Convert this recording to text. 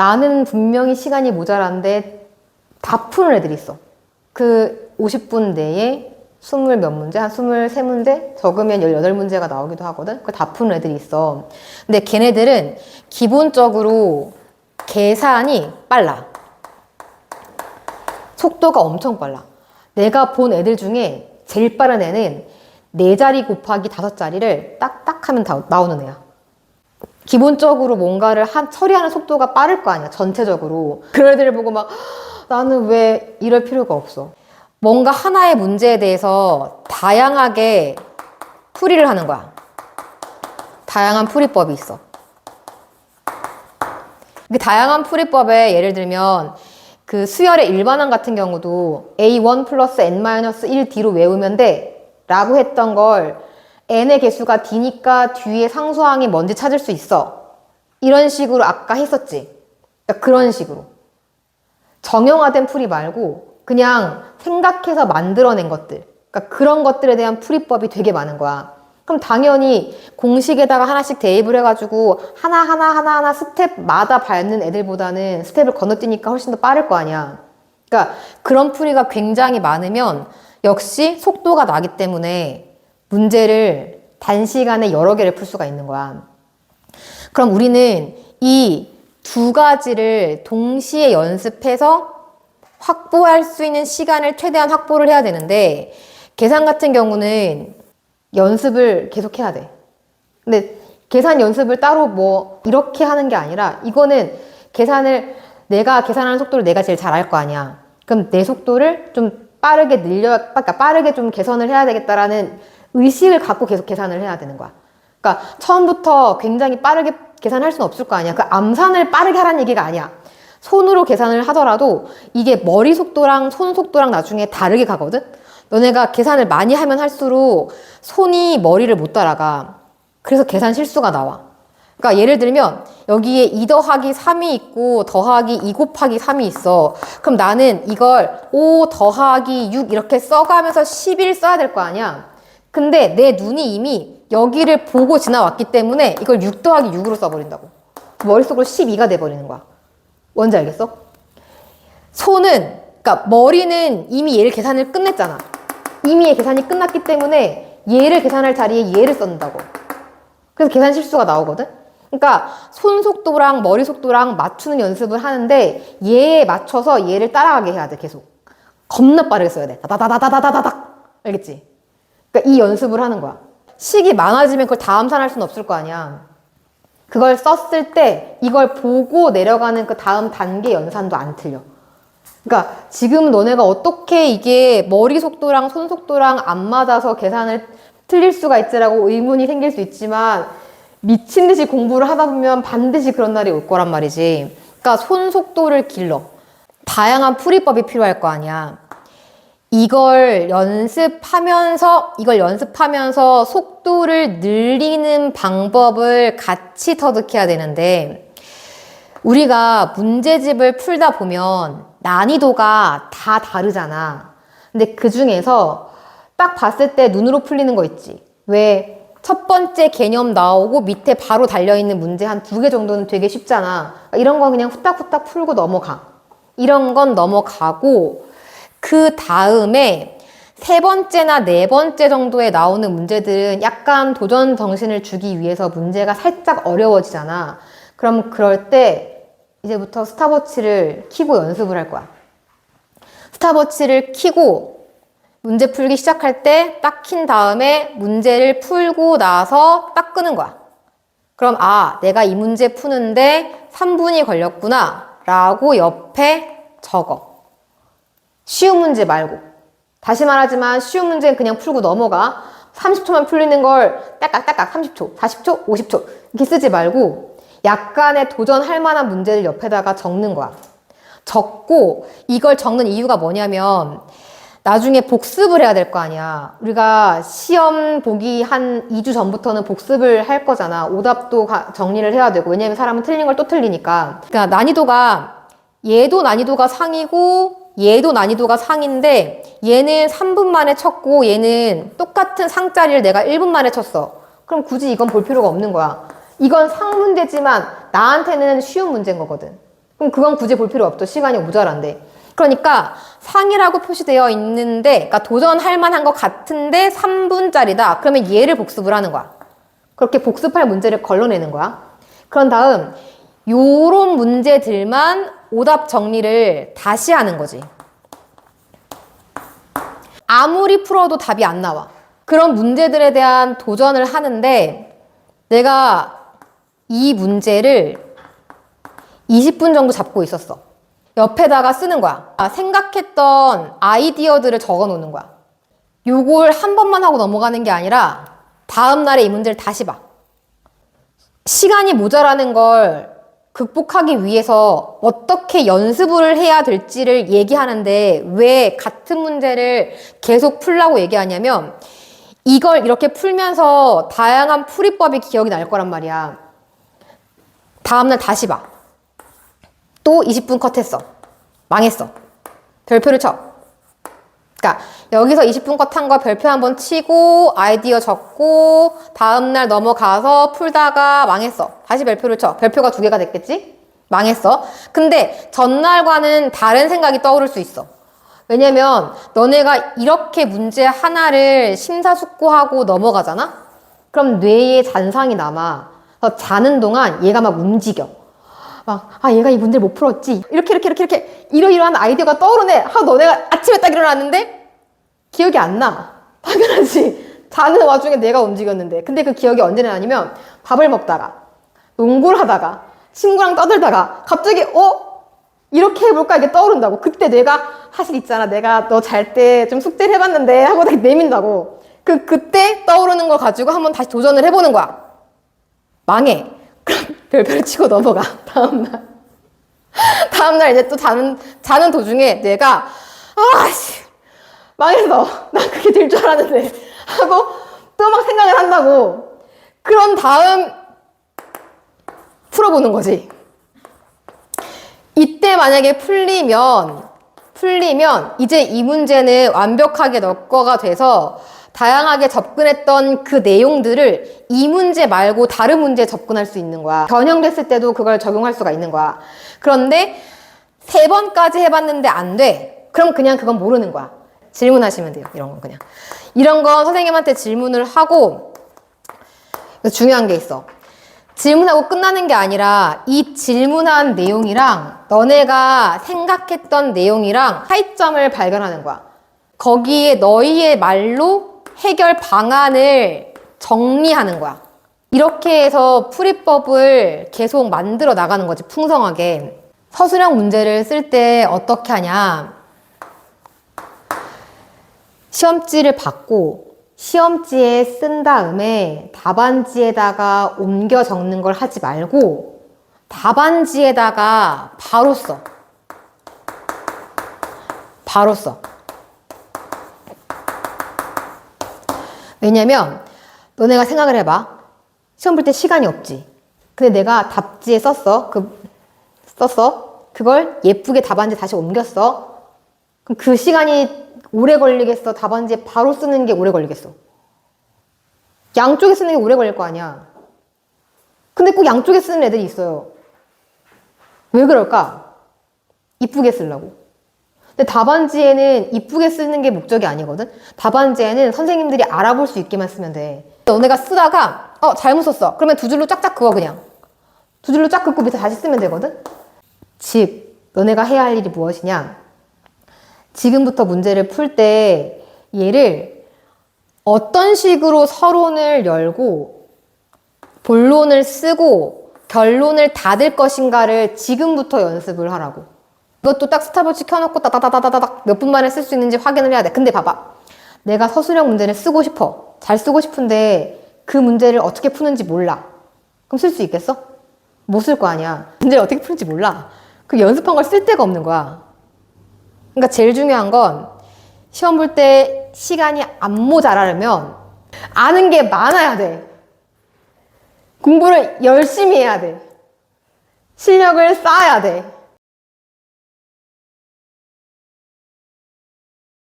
나는 분명히 시간이 모자란데 다 푸는 애들이 있어. 그 50분 내에 20 몇 문제, 한 23문제? 적으면 18문제가 나오기도 하거든? 그걸 다 푸는 애들이 있어. 근데 걔네들은 기본적으로 계산이 빨라. 속도가 엄청 빨라. 내가 본 애들 중에 제일 빠른 애는 4자리 곱하기 5자리를 딱딱 하면 다 나오는 애야. 기본적으로 뭔가를 한, 처리하는 속도가 빠를 거 아니야, 전체적으로. 그런 애들을 보고 막, 나는 왜 이럴 필요가 없어. 뭔가 하나의 문제에 대해서 다양하게 풀이를 하는 거야. 다양한 풀이법이 있어. 그 다양한 풀이법에 예를 들면 그 수열의 일반항 같은 경우도 a1 플러스 n-1d로 외우면 돼 라고 했던 걸 n의 개수가 d니까 뒤에 상수항이 뭔지 찾을 수 있어. 이런 식으로 아까 했었지. 그러니까 그런 식으로. 정형화된 풀이 말고 그냥 생각해서 만들어낸 것들. 그러니까 그런 것들에 대한 풀이법이 되게 많은 거야. 그럼 당연히 공식에다가 하나씩 대입을 해가지고 하나하나 하나하나 스텝마다 밟는 애들보다는 스텝을 건너뛰니까 훨씬 더 빠를 거 아니야. 그러니까 그런 풀이가 굉장히 많으면 역시 속도가 나기 때문에 문제를 단시간에 여러 개를 풀 수가 있는 거야. 그럼 우리는 이 두 가지를 동시에 연습해서 확보할 수 있는 시간을 최대한 확보를 해야 되는데 계산 같은 경우는 연습을 계속 해야 돼. 근데 계산 연습을 따로 뭐 이렇게 하는 게 아니라 이거는 계산을 내가 계산하는 속도를 내가 제일 잘 알 거 아니야. 그럼 내 속도를 좀 빠르게 늘려, 그러니까 빠르게 좀 개선을 해야 되겠다라는 의식을 갖고 계속 계산을 해야 되는 거야. 그러니까 처음부터 굉장히 빠르게 계산할 수는 없을 거 아니야. 그 암산을 빠르게 하라는 얘기가 아니야. 손으로 계산을 하더라도 이게 머리 속도랑 손 속도랑 나중에 다르게 가거든? 너네가 계산을 많이 하면 할수록 손이 머리를 못 따라가. 그래서 계산 실수가 나와. 그러니까 예를 들면 여기에 2 더하기 3이 있고 더하기 2 곱하기 3이 있어. 그럼 나는 이걸 5 더하기 6 이렇게 써가면서 11 써야 될 거 아니야. 근데 내 눈이 이미 여기를 보고 지나왔기 때문에 이걸 6 더하기 6으로 써버린다고. 머릿속으로 12가 돼버리는 거야. 뭔지 알겠어? 손은, 그러니까 머리는 이미 얘를 계산을 끝냈잖아. 이미 얘 계산이 끝났기 때문에 얘를 계산할 자리에 얘를 썼다고. 그래서 계산 실수가 나오거든? 그러니까 손 속도랑 머리 속도랑 맞추는 연습을 하는데 얘에 맞춰서 얘를 따라가게 해야 돼, 계속. 겁나 빠르게 써야 돼. 다다다다다다다닥. 알겠지? 그러니까 이 연습을 하는 거야. 식이 많아지면 그걸 다 암산할 수는 없을 거 아니야. 그걸 썼을 때 이걸 보고 내려가는 그 다음 단계 연산도 안 틀려. 그러니까 지금 너네가 어떻게 이게 머리 속도랑 손 속도랑 안 맞아서 계산을 틀릴 수가 있지라고 의문이 생길 수 있지만 미친 듯이 공부를 하다 보면 반드시 그런 날이 올 거란 말이지. 그러니까 손 속도를 길러. 다양한 풀이법이 필요할 거 아니야. 이걸 연습하면서, 이걸 연습하면서 속도를 늘리는 방법을 같이 터득해야 되는데, 우리가 문제집을 풀다 보면 난이도가 다 다르잖아. 근데 그 중에서 딱 봤을 때 눈으로 풀리는 거 있지. 왜 첫 번째 개념 나오고 밑에 바로 달려있는 문제 한 두 개 정도는 되게 쉽잖아. 이런 건 그냥 후딱후딱 풀고 넘어가. 이런 건 넘어가고, 그 다음에 세 번째나 네 번째 정도에 나오는 문제들은 약간 도전 정신을 주기 위해서 문제가 살짝 어려워지잖아. 그럼 그럴 때 이제부터 스탑워치를 키고 연습을 할 거야. 스탑워치를 키고 문제 풀기 시작할 때 딱 킨 다음에 문제를 풀고 나서 딱 끄는 거야. 그럼 아, 내가 이 문제 푸는데 3분이 걸렸구나 라고 옆에 적어. 쉬운 문제 말고. 다시 말하지만 쉬운 문제는 그냥 풀고 넘어가. 30초만 풀리는 걸 딱딱딱딱 30초, 40초, 50초 이렇게 쓰지 말고 약간의 도전할 만한 문제를 옆에다가 적는 거야. 적고 이걸 적는 이유가 뭐냐면 나중에 복습을 해야 될 거 아니야. 우리가 시험 보기 한 2주 전부터는 복습을 할 거잖아. 오답도 가- 정리를 해야 되고. 왜냐면 사람은 틀린 걸 또 틀리니까. 그러니까 난이도가 얘도 난이도가 상이고 얘도 난이도가 상인데 얘는 3분 만에 쳤고 얘는 똑같은 상자리를 내가 1분 만에 쳤어. 그럼 굳이 이건 볼 필요가 없는 거야. 이건 상 문제지만 나한테는 쉬운 문제인 거거든. 그럼 그건 굳이 볼 필요 없죠. 시간이 모자란데. 그러니까 상이라고 표시되어 있는데, 그러니까 도전할 만한 것 같은데 3분짜리다. 그러면 얘를 복습을 하는 거야. 그렇게 복습할 문제를 걸러내는 거야. 그런 다음, 요런 문제들만 오답 정리를 다시 하는 거지. 아무리 풀어도 답이 안 나와. 그런 문제들에 대한 도전을 하는데 내가 이 문제를 20분 정도 잡고 있었어. 옆에다가 쓰는 거야. 아, 생각했던 아이디어들을 적어 놓는 거야. 요걸 한 번만 하고 넘어가는 게 아니라 다음 날에 이 문제를 다시 봐. 시간이 모자라는 걸 극복하기 위해서 어떻게 연습을 해야 될지를 얘기하는데 왜 같은 문제를 계속 풀라고 얘기하냐면 이걸 이렇게 풀면서 다양한 풀이법이 기억이 날 거란 말이야. 다음날 다시 봐. 또 20분 컷했어. 망했어. 별표를 쳐. 그러니까 여기서 20분 컷한 거 별표 한번 치고 아이디어 적고 다음날 넘어가서 풀다가 망했어. 다시 별표를 쳐. 별표가 두 개가 됐겠지? 망했어. 근데 전날과는 다른 생각이 떠오를 수 있어. 왜냐면 너네가 이렇게 문제 하나를 심사숙고하고 넘어가잖아? 그럼 뇌에 잔상이 남아. 자는 동안 얘가 막 움직여. 막, 아, 얘가 이 문제를 못 풀었지. 이렇게, 이렇게, 이렇게, 이렇게, 이러이러한 아이디어가 떠오르네. 하고 너네가 아침에 딱 일어났는데, 기억이 안 나. 당연하지. 자는 와중에 내가 움직였는데. 근데 그 기억이 언제 나냐면, 밥을 먹다가, 농구를 하다가, 친구랑 떠들다가, 갑자기, 어? 이렇게 해볼까? 이게 떠오른다고. 그때 내가, 사실 있잖아. 내가 너 잘 때 좀 숙제를 해봤는데, 하고 딱 내민다고. 그, 그때 떠오르는 걸 가지고 한번 다시 도전을 해보는 거야. 망해. 그럼 별표를 치고 넘어가. 다음날. 다음날 이제 또 자는, 자는 도중에 내가, 아씨, 망했어. 난 그게 될 줄 알았는데. 하고 또 막 생각을 한다고. 그런 다음 풀어보는 거지. 이때 만약에 풀리면, 풀리면 이제 이 문제는 완벽하게 너 거가 돼서 다양하게 접근했던 그 내용들을 이 문제 말고 다른 문제에 접근할 수 있는 거야. 변형됐을 때도 그걸 적용할 수가 있는 거야. 그런데 세 번까지 해봤는데 안 돼. 그럼 그냥 그건 모르는 거야. 질문하시면 돼요. 이런 건 그냥. 이런 건 선생님한테 질문을 하고 중요한 게 있어. 질문하고 끝나는 게 아니라 이 질문한 내용이랑 너네가 생각했던 내용이랑 차이점을 발견하는 거야. 거기에 너희의 말로 해결 방안을 정리하는 거야. 이렇게 해서 풀이법을 계속 만들어 나가는 거지, 풍성하게. 서술형 문제를 쓸 때 어떻게 하냐. 시험지를 받고 시험지에 쓴 다음에 답안지에다가 옮겨 적는 걸 하지 말고 답안지에다가 바로 써. 바로 써. 왜냐면 너네가 생각을 해봐. 시험 볼 때 시간이 없지. 근데 내가 답지에 썼어. 그 썼어. 그걸 예쁘게 답안지 다시 옮겼어. 그럼 그 시간이 오래 걸리겠어? 답안지에 바로 쓰는 게 오래 걸리겠어? 양쪽에 쓰는 게 오래 걸릴 거 아니야. 근데 꼭 양쪽에 쓰는 애들이 있어요. 왜 그럴까? 이쁘게 쓰려고. 근데 답안지에는 이쁘게 쓰는 게 목적이 아니거든? 답안지에는 선생님들이 알아볼 수 있게만 쓰면 돼. 너네가 쓰다가, 어, 잘못 썼어. 그러면 두 줄로 쫙쫙 그어, 그냥. 두 줄로 쫙 긋고 밑에 다시 쓰면 되거든? 즉, 너네가 해야 할 일이 무엇이냐? 지금부터 문제를 풀 때 얘를 어떤 식으로 서론을 열고 본론을 쓰고 결론을 닫을 것인가를 지금부터 연습을 하라고. 이것도 딱 스탑워치 켜놓고 따다다다다닥 몇 분 만에 쓸 수 있는지 확인을 해야 돼. 근데 봐봐. 내가 서술형 문제를 쓰고 싶어. 잘 쓰고 싶은데 그 문제를 어떻게 푸는지 몰라. 그럼 쓸 수 있겠어? 못 쓸 거 아니야. 문제를 어떻게 푸는지 몰라. 그 연습한 걸 쓸 데가 없는 거야. 그러니까 제일 중요한 건 시험 볼 때 시간이 안 모자라려면 아는 게 많아야 돼. 공부를 열심히 해야 돼. 실력을 쌓아야 돼.